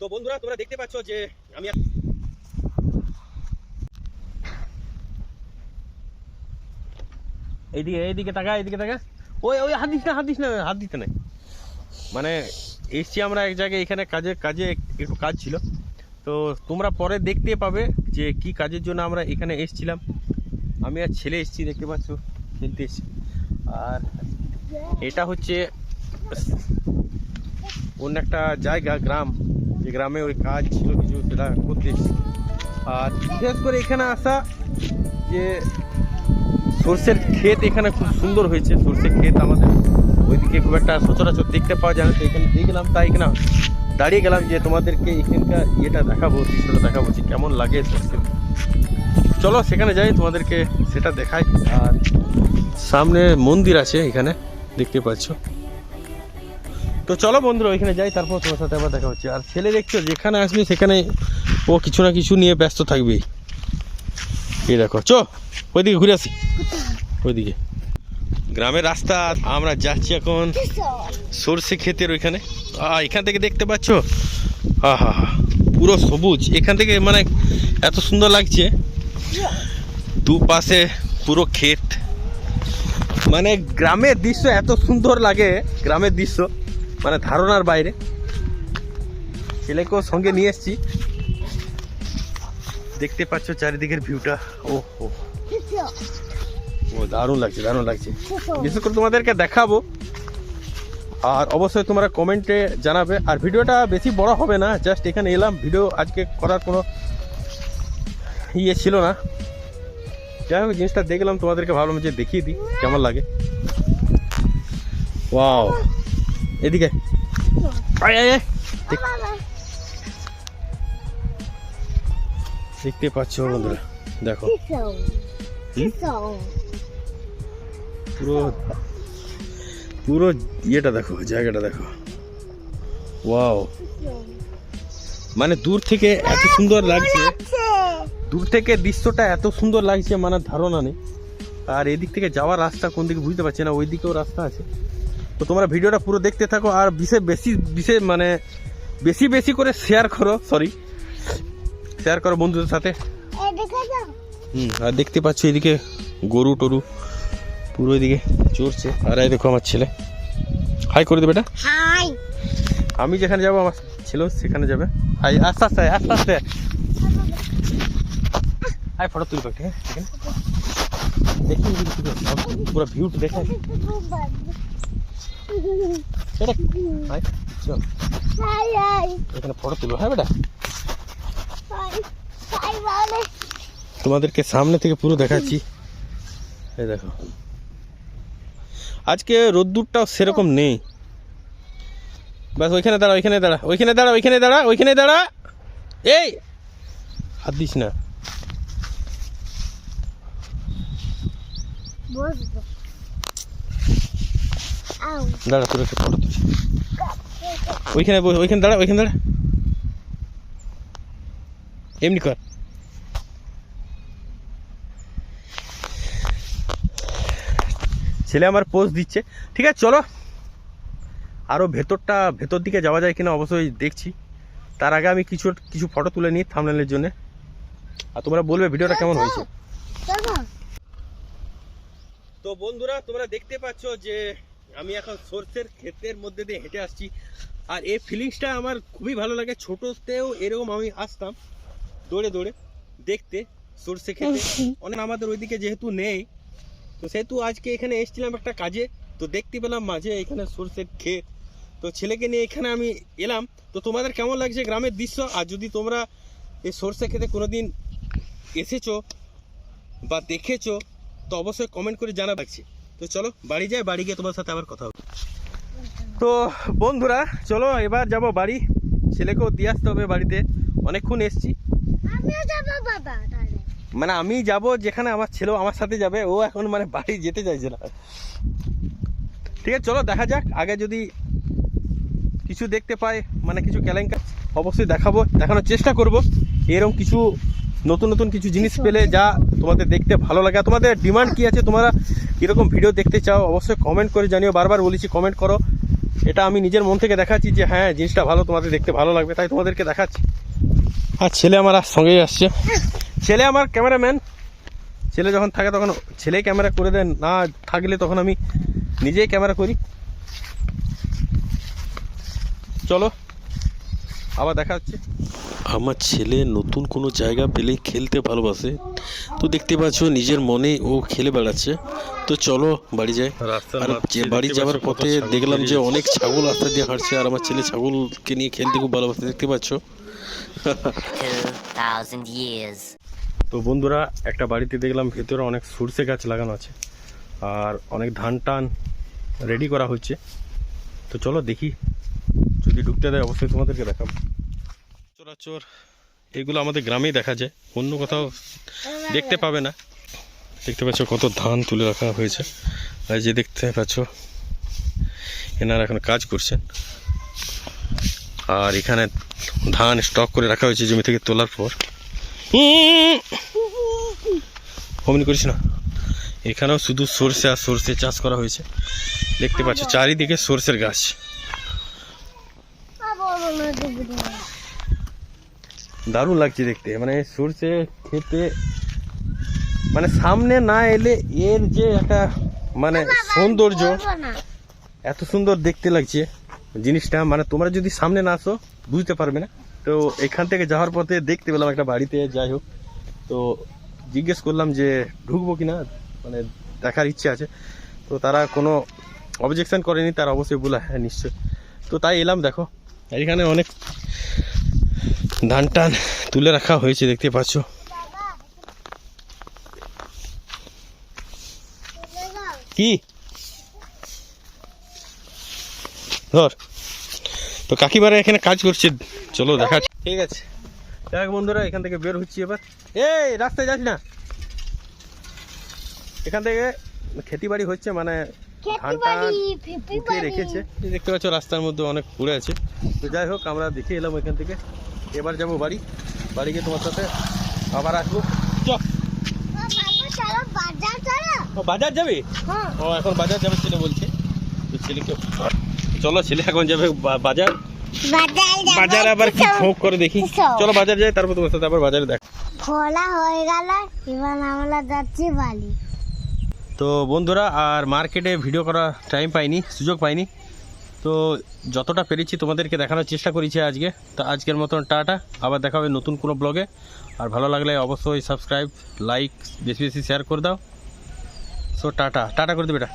তো বন্ধুরা, তোমরা দেখতে পাচ্ছ যে আমি এইদিকে এইদিকে তাকা এইদিকে তাকা ওই ওই, হাত দিস না, হাত দিস না, হাত দিতে নাই। মানে এসছি আমরা এক জায়গায়, এখানে কাজে কাজে একটু কাজ ছিল। তো তোমরা পরে দেখতে পাবে যে কি কাজের জন্য আমরা এখানে এসছিলাম। আমি আর ছেলে এসছি, দেখতে পাচ্ছ, খেলতে এসছি। আর এটা হচ্ছে অন্য একটা জায়গা, গ্রাম। যে গ্রামে ওই কাজ ছিল কিছু, সেটা করতে আর বিশেষ করে এখানে আসা যে সর্ষের ক্ষেত এখানে খুব সুন্দর হয়েছে। সর্ষের ক্ষেত আমাদের ওইদিকে খুব একটা সচরাচর দেখতে পাওয়া যায় না, তো এখানে দেখলাম, তাই এখানে দাঁড়িয়ে গেলাম যে তোমাদেরকে এখানকার ইয়েটা দেখাবো, দৃশ্যটা দেখাবো যে কেমন লাগে সর্ষে চলো সেখানে যাই, তোমাদেরকে সেটা দেখাই। আর সামনে মন্দির আছে এখানে, দেখতে পাচ্ছ। তো চলো বন্ধুরা, ওইখানে যাই, তারপর তোমার সাথে আবার দেখা হচ্ছে। আর ছেলে দেখছ, যেখানে আসবে সেখানে ও কিছু না কিছু নিয়ে ব্যস্ত থাকবেই এই দেখো, চ, ওইদিকে ঘুরে আসি। ওইদিকে। গ্রামের রাস্তা, আমরা যাচ্ছি এখন সর্ষে ক্ষেতের ওইখানে। এখান থেকে দেখতে পাচ্ছ? আহা, পুরো সবুজ। এখান থেকে মানে এত সুন্দর লাগছে। দুপাশে পুরো ক্ষেত। মানে গ্রামের দৃশ্য এত সুন্দর লাগে, গ্রামের দৃশ্য। মানে ধারণার বাইরে। ছেলেকেও সঙ্গে নিয়ে এসছি। দেখতে পাচ্ছ চারিদিকের ভিউটা। ও ও, দারুণ লাগছে দারুণ লাগছে। বিশেষ করে তোমাদেরকে দেখাবো। আর অবশ্যই তোমরা কমেন্টে জানাবে। আর ভিডিওটা বেশি বড় হবে না, জাস্ট এখানে এলাম। ভিডিও আজকে করার কোনো ইয়ে ছিল না। যাই হোক, জিনিসটা দেখলাম, তোমাদেরকে ভাবলাম যে দেখিয়ে দিই, কেমন লাগে। ওয়াও। এদিকে। দেখতে পাচ্ছ বন্ধুরা দেখো। পুরো পুরো ইয়েটা দেখো জায়গাটা দেখো। ওয়াও। মানে দূর থেকে এত সুন্দর লাগছে। দূর থেকে দৃশ্যটা এত সুন্দর লাগছে মানে ধারণা নেই। আর এদিক থেকে যাওয়ার রাস্তা কোন দিকে বুঝতে পারছি না ওই দিকেও রাস্তা আছে। তো তোমরা ভিডিওটা পুরো দেখতে থাকো আর বিশেষ বেশি বিশেষ মানে বেশি বেশি করে শেয়ার করো সরি শেয়ার করো বন্ধুদের সাথে হুম আর দেখতে পাচ্ছ এদিকে গরু টরু পুরো এদিকে চড়ছে আর এই দেখো আমার ছেলে হাই করে দেবে এটা হাই আমি যেখানে যাব আমার ছেলেও সেখানে যাবে হাই আস্তে আস্তে আস্তে আস্তে হাই ফটো তুলি পাখি হ্যাঁ এখানে দেখি পুরো ভিউটা দেখে সেটা চল। এখানে ফটো তুলো হ্যাঁ বেটা? তোমাদেরকে সামনে থেকে পুরো দেখাচ্ছি। এই দেখো। আজকে রোদ্দুরটাও সেরকম নেই। বাস ওইখানে দাঁড়া ওইখানে দাঁড়া ওইখানে দাঁড়া ওইখানে দাঁড়া ওইখানে দাঁড়া। এই! হাত দিস না। দাঁড়া ফটো তুলছি ওইখানে ওইখানে দাঁড়া ওইখানে দাঁড়া। এমনি কর। ছেলে আমার পোস্ট দিচ্ছে। ঠিক আছে চলো। আরও ভেতরটা ভেতর দিকে যাওয়া যায় কিনা অবশ্যই দেখছি। তার আগে আমি কিছু কিছু ফটো তুলে নিই থামনেলের জন্য। আর তোমরা বলবে ভিডিওটা কেমন হয়েছে। তো বন্ধুরা তোমরা দেখতে পাচ্ছ যে আমি এখন সর্ষের ক্ষেতের মধ্যে দিয়ে হেঁটে আসছি। আর এই ফিলিংসটা আমার খুবই ভালো লাগে। ছোটতেও এরকম আমি আসতাম দৌড়ে দৌড়ে দেখতে সর্ষে খেতে অনেক আমাদের ওইদিকে যেহেতু নেই তো সেহেতু আজকে এখানে এসেছিলাম একটা কাজে তো দেখতে পেলাম মাঝে এখানে সর্ষের ক্ষেত। তো ছেলেকে নিয়ে এখানে আমি এলাম। তো তোমাদের কেমন লাগছে গ্রামের দৃশ্য? আর যদি তোমরা এই সর্ষে খেতে কোনোদিন এসেছ বা দেখেছ তো অবশ্যই কমেন্ট করে জানা লাগছে তো চলো বাড়ি যাই বাড়ি গিয়ে তোমার সাথে আবার কথা হবে। তো বন্ধুরা চলো এবার যাব বাড়ি। ছেলেকেও দিয়ে আসতে হবে বাড়িতে। অনেকক্ষণ এসছি। মানে আমি যাব যেখানে আমার ছেলেও আমার সাথে যাবে ও এখন মানে বাড়ি যেতে চাইছে না। ঠিক আছে চলো দেখা যাক। আগে যদি কিছু দেখতে পাই মানে কিছু কেলেঙ্কার অবশ্যই দেখাবো দেখানোর চেষ্টা করব। এরকম কিছু নতুন নতুন কিছু জিনিস পেলে যা তোমাদের দেখতে ভালো লাগে। আর তোমাদের ডিমান্ড কি আছে? তোমরা কীরকম ভিডিও দেখতে চাও? অবশ্যই কমেন্ট করে জানিও। বারবার বলেছি কমেন্ট করো। এটা আমি নিজের মন থেকে দেখাচ্ছি যে হ্যাঁ জিনিসটা ভালো তোমাদের দেখতে ভালো লাগবে তাই তোমাদেরকে দেখাচ্ছি। আর ছেলে আমার আর সঙ্গেই আসছে। ছেলে আমার ক্যামেরাম্যান ছেলে যখন থাকে তখন ছেলে ক্যামেরা করে দেন না থাকলে তখন আমি নিজেই ক্যামেরা করি। চলো আবার দেখা হচ্ছে। আমার ছেলে নতুন কোনো জায়গা পেলেই খেলতে ভালোবাসে। তো দেখতে পাচ্ছ নিজের মনে ও খেলে বেড়াচ্ছে। তো চলো বাড়ি যাই। রাস্তার আর যে বাড়ি যাওয়ার পথে দেখলাম যে অনেক ছাগল রাস্তা দিয়ে হাঁটছে আর আমার ছেলে ছাগলকে নিয়ে খেলতে খুব ভালোবাসে দেখতে পাচ্ছ? 2,000 years. তো বন্ধুরা একটা বাড়িতে দেখলাম ভেতরে অনেক সরষে গাছ লাগানো আছে আর অনেক ধান টান রেডি করা হচ্ছে। তো চলো দেখি যদি ঢুকতে দেয় অবশ্যই তোমাদেরকে দেখাবো। চোরাচোর, এগুলো আমাদের গ্রামেই দেখা যায়। অন্য কোথাও দেখতে পাবে না। দেখতে পাচ্ছ কত ধান তুলে রাখা হয়েছে। আর যে দেখতে পাচ্ছ, এনারা এখন কাজ করছেন। আর এখানে ধান স্টক করে রাখা হয়েছে জমি থেকে তোলার পর। অমনি করিস না। এখানেও শুধু সর্ষে আর সর্ষে চাষ করা হয়েছে। দেখতে পাচ্ছ, চারিদিকে সর্ষের গাছ। দারুণ লাগছে দেখতে। মানে সর্ষে খেতে মানে সামনে না এলে এর যে একটা মানে সৌন্দর্য এত সুন্দর দেখতে লাগছে জিনিসটা। মানে তোমরা যদি সামনে না আসো বুঝতে পারবে না। তো এখান থেকে যাওয়ার পথে দেখতে পেলাম একটা বাড়িতে যাই হোক। তো জিজ্ঞেস করলাম যে ঢুকবো কি না মানে দেখার ইচ্ছে আছে। তো তারা কোনো অবজেকশন করেনি তারা অবশ্যই বলে হ্যাঁ নিশ্চয় তো তাই এলাম দেখো। এখানে অনেক ধান টান তুলে রাখা হয়েছে দেখতে পাচ্ছ? কি? ধর। তো কাকিমারা এখানে কাজ করছে। চলো দেখা ঠিক আছে। দেখ বন্ধুরা এখান থেকে বের হচ্ছি এবার। এই রাস্তায় যাস না। এখান থেকে খেতি বাড়ি হচ্ছে মানে ধান টান রেখেছে। দেখতে পাচ্ছ রাস্তার মধ্যে অনেক পড়ে আছে। তো যাই হোক আমরা দেখে এলাম এখান থেকে। এবার যাব বাড়ি। বাড়ি গিয়ে তোমার সাথে আবার আসব বাজার চলো। ও, বাজার যাবে? হ্যাঁ। ও এখন বাজার যাবে ছেলে বলছে। ছেলেকে চলো ছেলে এখন যাবে বাজার। বাজার আবার কি ঝোঁক করে দেখি। চলো বাজার যাই তারপর তোমার সাথে আবার বাজারে দেখ। খোলা হয়ে গেল এবার আমরা যাচ্ছি বালি। তো বন্ধুরা আর মার্কেটে ভিডিও করা টাইম পাইনি সুযোগ পাইনি। তো যতটা পেরেছি তোমাদেরকে দেখানোর চেষ্টা করেছি আজকে, তো আজকের মতন টাটা। আবার দেখা হবে নতুন কোনো ব্লগে। আর ভালো লাগলে অবশ্যই সাবস্ক্রাইব লাইক বেশি বেশি শেয়ার করে দাও। So tata. টাটা করে দেবে এটা।